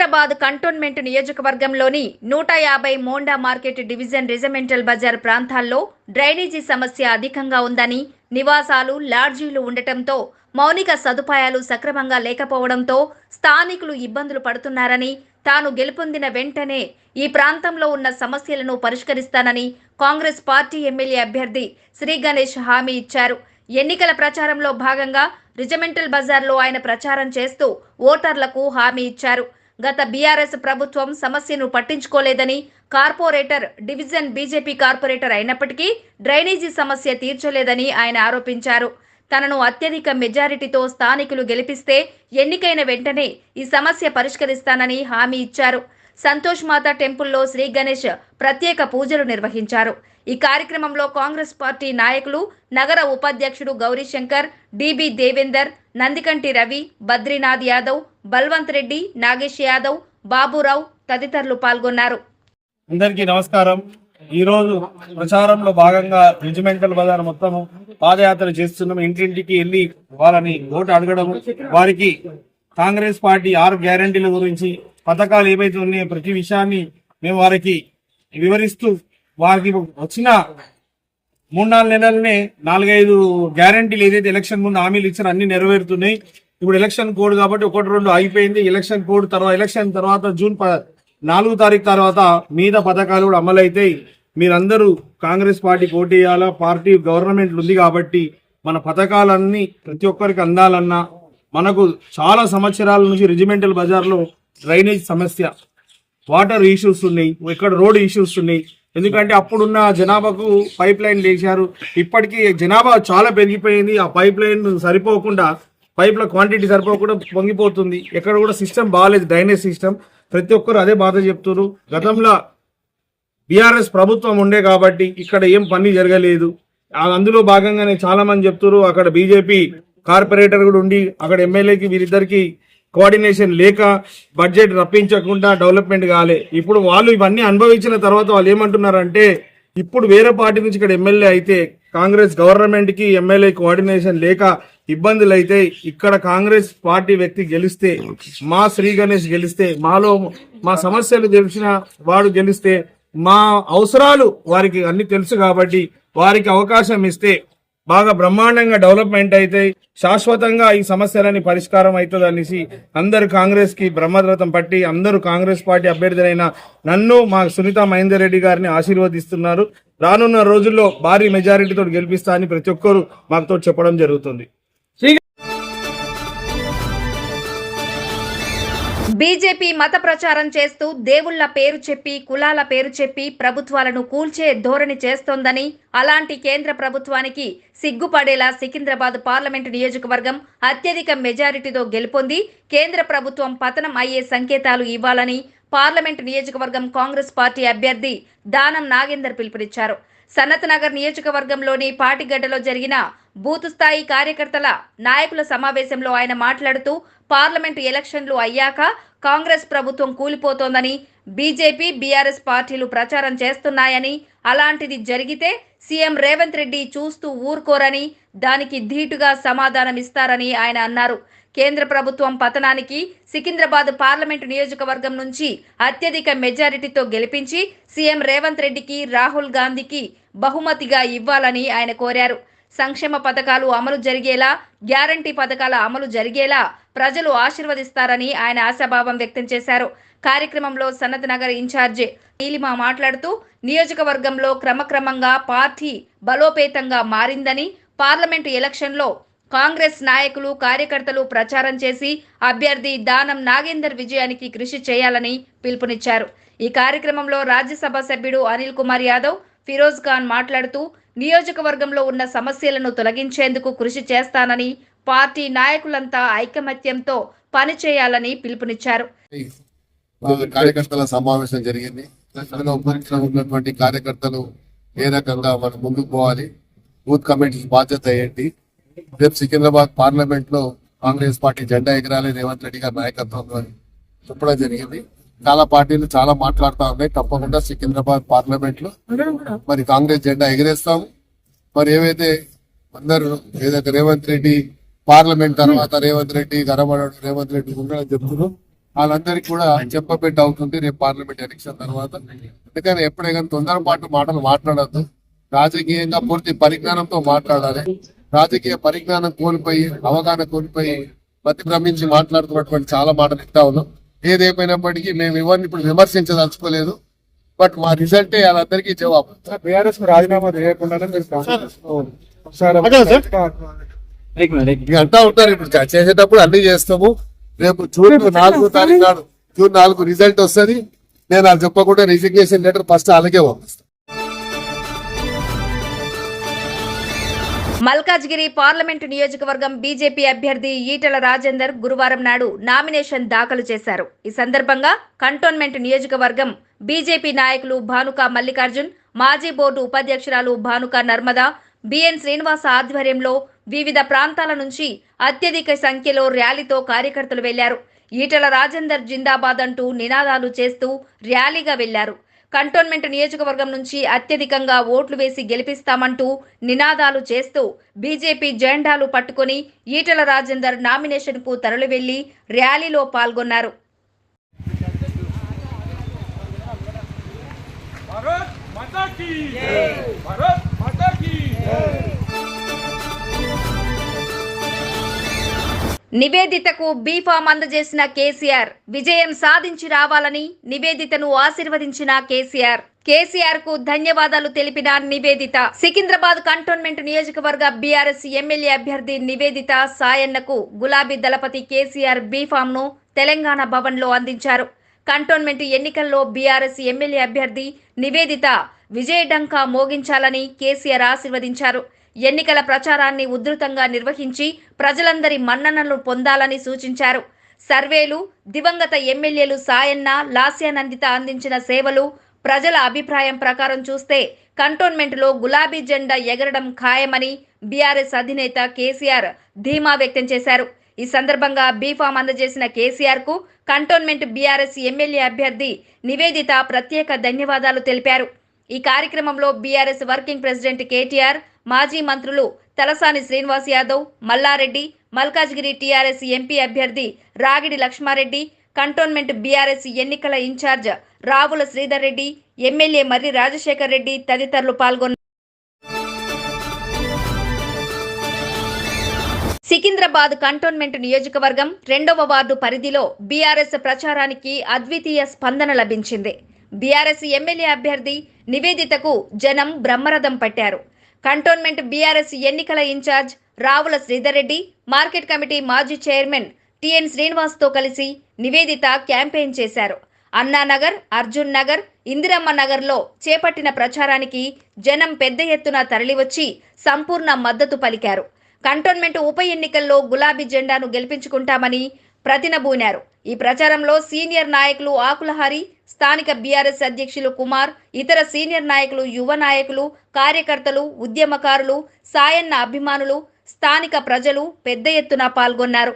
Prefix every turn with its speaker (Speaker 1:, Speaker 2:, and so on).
Speaker 1: Secunderabad cantonment నియోజకవర్గంలోని నూట యాభై Monda market division regimental Bazar ప్రాంతాల్లో డ్రైనేజీ సమస్య అధికంగా ఉందని నివాసాలు లాడ్జీలు ఉండటంతో మౌలిక సదుపాయాలు సక్రమంగా లేకపోవడంతో స్థానికులు ఇబ్బందులు పడుతున్నారని తాను గెలుపొందిన వెంటనే ఈ ప్రాంతంలో ఉన్న సమస్యలను పరిష్కరిస్తానని కాంగ్రెస్ పార్టీ ఎమ్మెల్యే అభ్యర్థి శ్రీ గణేష్ హామీ ఇచ్చారు. ఎన్నికల ప్రచారంలో భాగంగా రిజమెంటల్ బజార్లో ఆయన ప్రచారం చేస్తూ ఓటర్లకు హామీ ఇచ్చారు. గత బీఆర్ఎస్ ప్రభుత్వం సమస్యను పట్టించుకోలేదని కార్పొరేటర్ డివిజన్ బీజేపీ కార్పొరేటర్ అయినప్పటికీ డ్రైనేజీ సమస్య తీర్చలేదని ఆయన ఆరోపించారు. తనను అత్యధిక మెజారిటీతో స్థానికులు గెలిపిస్తే ఎన్నికైన వెంటనే ఈ సమస్య పరిష్కరిస్తానని హామీ ఇచ్చారు. సంతోష్ మాత టెంపుల్లో శ్రీ గణేష్ ప్రత్యేక పూజలు నిర్వహించారు. ఈ కార్యక్రమంలో కాంగ్రెస్ పార్టీ నాయకులు నగర ఉపాధ్యక్షుడు గౌరీశంకర్ డిబి దేవేందర్ నందికంటి రవి బద్రీనాథ్ యాదవ్ బల్వంత్ రెడ్డి నాగేష్ యాదవ్ బాబురావు తదితరులు పాల్గొన్నారు.
Speaker 2: అందరికీ నమస్కారం. ఈ రోజు ప్రచారంలో భాగంగా రెజిమెంటల్ బజార్ మొత్తం పాదయాత్ర చేస్తున్నాం. ఇంటింటికి వెళ్ళి వాళ్ళని ఓటు అడగడం వారికి కాంగ్రెస్ పార్టీ ఆరు గ్యారంటీల గురించి పథకాలు ఏవైతే ఉన్నాయో ప్రతి విషయాన్ని మేము వారికి వివరిస్తూ వారికి వచ్చిన మూడు నాలుగు నెలలనే నాలుగైదు గ్యారంటీలు ఏదైతే ఎలక్షన్ ముందు హామీలు ఇచ్చారో అన్ని నెరవేరుతున్నాయి. ఇప్పుడు ఎలక్షన్ కోడ్ కాబట్టి ఒకటి రెండు అయిపోయింది. ఎలక్షన్ కోడ్ తర్వాత ఎలక్షన్ తర్వాత జూన్ ప- నాలుగు తారీఖు తర్వాత మీద పథకాలు కూడా అమలైతాయి. మీరందరూ కాంగ్రెస్ పార్టీకి ఓటు పార్టీ గవర్నమెంట్ ఉంది కాబట్టి మన పథకాలన్నీ ప్రతి ఒక్కరికి అందాలన్నా మనకు చాలా సంవత్సరాల నుంచి రెజిమెంటల్ బజార్లో డ్రైనేజ్ సమస్య. వాటర్ ఇష్యూస్ ఉన్నాయి. ఇక్కడ రోడ్ ఇష్యూస్ ఉన్నాయి. ఎందుకంటే అప్పుడున్న జనాభాకు పైప్ లైన్ వేశారు ఇప్పటికీ జనాభా చాలా పెరిగిపోయింది. ఆ పైప్ లైన్ సరిపోకుండా పైప్ల క్వాంటిటీ సరిపోకుండా పొంగిపోతుంది. ఎక్కడ కూడా సిస్టమ్ బాగాలేదు డ్రైనేజ్ సిస్టమ్. ప్రతి ఒక్కరు అదే బాధ చెప్తున్నారు. గతంలో బీఆర్ఎస్ ప్రభుత్వం ఉండే కాబట్టి ఇక్కడ ఏం పని జరగలేదు. అందులో భాగంగానే చాలా మంది చెప్తున్నారు అక్కడ బీజేపీ కార్పొరేటర్ కూడా ఉండి అక్కడ ఎమ్మెల్యేకి వీరిద్దరికి కోఆర్డినేషన్ లేక బడ్జెట్ రప్పించకుండా డెవలప్మెంట్ కాలే. ఇప్పుడు వాళ్ళు ఇవన్నీ అనుభవించిన తర్వాత వాళ్ళు ఏమంటున్నారంటే ఇప్పుడు వేరే పార్టీ నుంచి ఇక్కడ ఎమ్మెల్యే అయితే కాంగ్రెస్ గవర్నమెంట్కి ఎమ్మెల్యే కోఆర్డినేషన్ లేక ఇబ్బందులు అయితే ఇక్కడ కాంగ్రెస్ పార్టీ వ్యక్తి గెలిస్తే మా శ్రీ గణేష్ గెలిస్తే మాలో మా సమస్యలు తెలిసిన వాడు గెలిస్తే మా అవసరాలు వారికి అన్ని తెలుసు కాబట్టి వారికి అవకాశం ఇస్తే బాగా బ్రహ్మాండంగా డెవలప్మెంట్ అయితే శాశ్వతంగా ఈ సమస్యలని పరిష్కారం అవుతుంది అనేసి అందరు కాంగ్రెస్కి బ్రహ్మరథం పట్టి అందరూ కాంగ్రెస్ పార్టీ అభ్యర్థులైన నన్ను మా సునీత మహేందర్ రెడ్డి గారిని ఆశీర్వదిస్తున్నారు. రానున్న రోజుల్లో భారీ మెజారిటీతో గెలిపిస్తా అని ప్రతి ఒక్కరు మాతో చెప్పడం జరుగుతుంది.
Speaker 1: బీజేపీ మత ప్రచారం చేస్తూ దేవుళ్ళ పేరు చెప్పి కులాల పేరు చెప్పి ప్రభుత్వాలను కూల్చే ధోరణి చేస్తోందని అలాంటి కేంద్ర ప్రభుత్వానికి సిగ్గుపడేలా సికింద్రాబాద్ పార్లమెంటు నియోజకవర్గం అత్యధిక మెజారిటీతో గెలుపొంది కేంద్ర ప్రభుత్వం పతనం అయ్యే సంకేతాలు ఇవ్వాలని పార్లమెంట్ నియోజకవర్గం కాంగ్రెస్ పార్టీ అభ్యర్థి దానం నాగేందర్ పిలుపునిచ్చారు. సనత్నగర్ నియోజకవర్గంలోని పాటిగడ్డలో జరిగిన బూత్ స్థాయి కార్యకర్తల నాయకుల సమావేశంలో ఆయన మాట్లాడుతూ పార్లమెంటు ఎలక్షన్లు అయ్యాక కాంగ్రెస్ ప్రభుత్వం కూలిపోతోందని బీజేపీ బీఆర్ఎస్ పార్టీలు ప్రచారం చేస్తున్నాయని అలాంటిది జరిగితే సీఎం రేవంత్ రెడ్డి చూస్తూ ఊరుకోరని దానికి ధీటుగా సమాధానమిస్తారని ఆయన అన్నారు. కేంద్ర ప్రభుత్వం పతనానికి సికింద్రాబాద్ పార్లమెంటు నియోజకవర్గం నుంచి అత్యధిక మెజారిటీతో గెలిపించి సీఎం రేవంత్ రెడ్డికి రాహుల్ గాంధీకి బహుమతిగా ఇవ్వాలని ఆయన కోరారు. సంక్షేమ పథకాలు అమలు జరిగేలా గ్యారంటీ పథకాల అమలు జరిగేలా ప్రజలు ఆశీర్వదిస్తారని ఆయన ఆశాభావం వ్యక్తం చేశారు. కార్యక్రమంలో సనత్ నగర్ ఇన్ఛార్జి నీలిమ మాట్లాడుతూ నియోజకవర్గంలో క్రమక్రమంగా పార్టీ బలోపేతంగా మారిందని పార్లమెంటు ఎలక్షన్లో కాంగ్రెస్ నాయకులు కార్యకర్తలు ప్రచారం చేసి అభ్యర్థి దానం నాగేందర్ విజయానికి కృషి చేయాలని పిలుపునిచ్చారు. ఈ కార్యక్రమంలో రాజ్యసభ సభ్యుడు అనిల్ కుమార్ యాదవ్ ఫిరోజ్ ఖాన్ మాట్లాడుతూ నియోజకవర్గంలో ఉన్న సమస్యలను తొలగించేందుకు కృషి చేస్తానని పార్టీ నాయకులంతా ఐకమత్యంతో పనిచేయాలని పిలుపునిచ్చారు.
Speaker 3: కార్యకర్తల సమావేశం జరిగింది. ఉన్నటువంటి కార్యకర్తలు ఏ రకంగా మనం ముందుకు పోవాలి బూత్ కమిటీ బాధ్యత ఏంటి రేపు సికింద్రాబాద్ పార్లమెంట్లో కాంగ్రెస్ పార్టీ జెండా ఎగరాలి రేవంత్ రెడ్డి గారి నాయకత్వంలో అని చెప్పడం జరిగింది. చాలా పార్టీలు చాలా మాట్లాడుతా ఉన్నాయి. తప్పకుండా సికింద్రాబాద్ పార్లమెంట్లో మరి కాంగ్రెస్ జెండా ఎగరేస్తాము. మరి ఏవైతే అందరూ ఏదైతే రేవంత్ రెడ్డి పార్లమెంట్ తర్వాత రేవంత్ రెడ్డి గరబడాడు రేవంత్ రెడ్డి ఉండడం చెప్తున్నారు వాళ్ళందరికీ కూడా చెప్పబెట్టి అవుతుంది రేపు పార్లమెంట్ ఎలక్షన్ తర్వాత. అందుకని ఎప్పుడైనా తొందరపాటు మాటలు మాట్లాడద్దు. రాజకీయంగా పూర్తి పరిజ్ఞానంతో మాట్లాడాలి. రాజకీయ పరిజ్ఞానం కోల్పోయి అవగాహన కోల్పోయి ప్రతిక్రమించి మాట్లాడుతున్నటువంటి చాలా మాటలు ఇస్తా ఉన్నాం. ఏదేమైనప్పటికీ మేము ఎవరిని ఇప్పుడు విమర్శించదలుచుకోలేదు. బట్ మా రిజల్టే వాళ్ళందరికీ జవాబు.
Speaker 4: బీఆర్ఎస్ రాజీనామా చేయకుండానే మీరు
Speaker 3: ఇక అంటా ఉంటారు ఇప్పుడు చేసేటప్పుడు అన్ని చేస్తాము. రేపు జూన్ నాలుగో తారీఖు నాడు జూన్ నాలుగు రిజల్ట్ వస్తుంది. నేను అది చెప్పకుండా రిజిగ్నేషన్ లెటర్ ఫస్ట్ అలాగే పంపిస్తాను
Speaker 1: మల్కాజ్గిరి పార్లమెంటు నియోజకవర్గం బీజేపీ అభ్యర్థి ఈటల రాజేందర్ గురువారం నాడు నామినేషన్ దాఖలు చేశారు. ఈ సందర్భంగా కంటోన్మెంట్ నియోజకవర్గం బీజేపీ నాయకులు భానుక మల్లికార్జున్ మాజీ బోర్డు ఉపాధ్యక్షురాలు భానుక నర్మద బిఎన్ శ్రీనివాస ఆధ్వర్యంలో వివిధ ప్రాంతాల నుంచి అత్యధిక సంఖ్యలో ర్యాలీతో కార్యకర్తలు వెళ్ళారు. ఈటల రాజేందర్ జిందాబాద్ అంటూ నినాదాలు చేస్తూ ర్యాలీగా వెళ్ళారు. కంటోన్మెంట్ నియోజకవర్గం నుంచి అత్యధికంగా ఓట్లు వేసి గెలిపిస్తామంటూ నినాదాలు చేస్తూ బీజేపీ జెండాలు పట్టుకుని ఈటల రాజేందర్ నామినేషన్కు తరలివెళ్ళి ర్యాలీలో పాల్గొన్నారు. నివేదితకు బీఫామ్ అందజేసిన కేసీఆర్ విజయం సాధించి రావాలని నివేదితను ఆశీర్వదించిన కేసీఆర్. కేసీఆర్కు ధన్యవాదాలు తెలిపిన నివేదిత. సికింద్రాబాద్ కంటోన్మెంట్ నియోజకవర్గ బీఆర్ఎస్ ఎమ్మెల్యే అభ్యర్థి నివేదిత సాయన్నకు గులాబీ దళపతి కేసీఆర్ బీఫామ్ను తెలంగాణ భవన్లో అందించారు. కంటోన్మెంట్ ఎన్నికల్లో బీఆర్ఎస్ ఎమ్మెల్యే అభ్యర్థి నివేదిత విజయడంకా మోగించాలని కేసీఆర్ ఆశీర్వదించారు. ఎన్నికల ప్రచారాన్ని ఉధృతంగా నిర్వహించి ప్రజలందరి మన్ననలు పొందాలని సూచించారు. సర్వేలు దివంగత ఎమ్మెల్యేలు సాయన్న లాస్యానందిత అందించిన సేవలు ప్రజల అభిప్రాయం ప్రకారం చూస్తే కంటోన్మెంట్లో గులాబీ జెండా ఎగరడం ఖాయమని బీఆర్ఎస్ అధినేత కేసీఆర్ ధీమా వ్యక్తం చేశారు. ఈ సందర్భంగా బీఫామ్ అందజేసిన కేసీఆర్కు కంటోన్మెంట్ బీఆర్ఎస్ ఎమ్మెల్యే అభ్యర్థి నివేదిత ప్రత్యేక ధన్యవాదాలు తెలిపారు. ఈ కార్యక్రమంలో బీఆర్ఎస్ వర్కింగ్ ప్రెసిడెంట్ కేటీఆర్ మాజీ మంత్రులు తలసాని శ్రీనివాస్ యాదవ్ మల్లారెడ్డి మల్కాజ్గిరి టీఆర్ఎస్ ఎంపీ అభ్యర్థి రాగిడి లక్ష్మారెడ్డి కంటోన్మెంట్ బీఆర్ఎస్ ఎన్నికల ఇన్ఛార్జ్ రావుల శ్రీధర్ రెడ్డి ఎమ్మెల్యే మర్రి రాజశేఖర్ రెడ్డి తదితరులు పాల్గొన్నారు సికింద్రాబాద్ కంటోన్మెంట్ నియోజకవర్గం రెండవ వార్డు పరిధిలో బీఆర్ఎస్ ప్రచారానికి అద్వితీయ స్పందన లభించింది. బీఆర్ఎస్ ఎమ్మెల్యే అభ్యర్థి నివేదితకు జనం బ్రహ్మరథం పట్టారు. కంటోన్మెంట్ బీఆర్ఎస్ ఎన్నికల incharge Ravula Sridhar Reddy market committee మాజీ చైర్మన్ టిఎన్ శ్రీనివాస్తో కలిసి నివేదిత క్యాంపెయిన్ చేశారు. అన్నానగర్ అర్జున్ నగర్ ఇందిరమ్మ నగర్లో చేపట్టిన ప్రచారానికి జనం పెద్ద ఎత్తున తరలివచ్చి సంపూర్ణ మద్దతు పలికారు. కంటోన్మెంట్ ఉప ఎన్నికల్లో గులాబీ జెండాను గెలిపించుకుంటామని ప్రతినబూనారు. ఈ ప్రచారంలో సీనియర్ నాయకులు ఆకులహరి స్థానిక బీఆర్ఎస్ అధ్యక్షులు కుమార్ ఇతర సీనియర్ నాయకులు యువ నాయకులు కార్యకర్తలు ఉద్యమకారులు సాయన్న అభిమానులు స్థానిక ప్రజలు పెద్ద ఎత్తున పాల్గొన్నారు.